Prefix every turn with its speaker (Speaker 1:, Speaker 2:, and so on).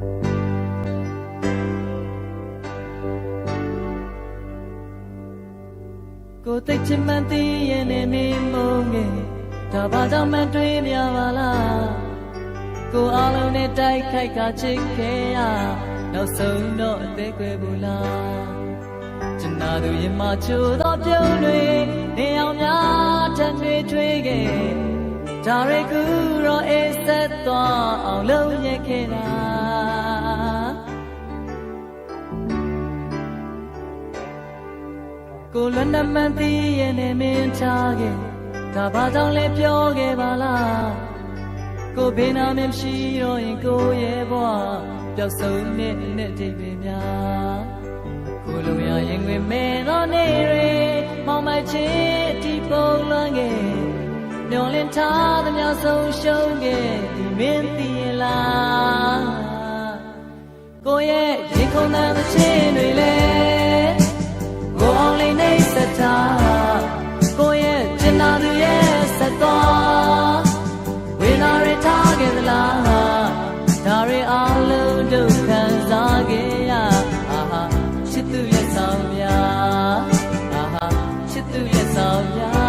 Speaker 1: ကိုသိချင်မှန်သိရင်လည်းနေမုန်းငယ်ဒါဘာကြောင့်မှတွေးမြပါလားကိုအလုံးနဲ့တိုက်ခိုက်ကချစ်ခဲ့ရနောက်ဆုံးတော့အသေးခွဲဘူးလားကျွန်တော်တို့ရင်မချိုးတော့ပြုံးတွေနေအောင်များတန်တွေတွေးခဲ့ဒါရကူတော့အေးဆက်သွားအောင်လုပ်ရခဲ့တာ ကိုလွန်းနမှန်သိရဲ့နဲ့မင်းချခဲ့ဒါဘာကြောင့်လဲပြောခဲ့ပါလားကိုဘေးနာမင်းရှိတော့ရင်ကိုရဲ့ဘဝပျောက်ဆုံးတဲ့နဲ့တိတ်ပင်များကိုလိုရရင်ဝင်မဲတော့နေရမောင်မချစ်အတီပုံလွန်ခဲ့မျောလင်းထားသမျှဆုံးရှုံးခဲ့ဒီမင်းသိရင်လားကိုရဲ့ရေခုန်တဲ့ချင်းတွေ အလုံးတို့ခံစားခဲ့ရအာဟာချစ်သူရဲ့ဆောင်များအာဟာချစ်သူရဲ့ဆောင်များ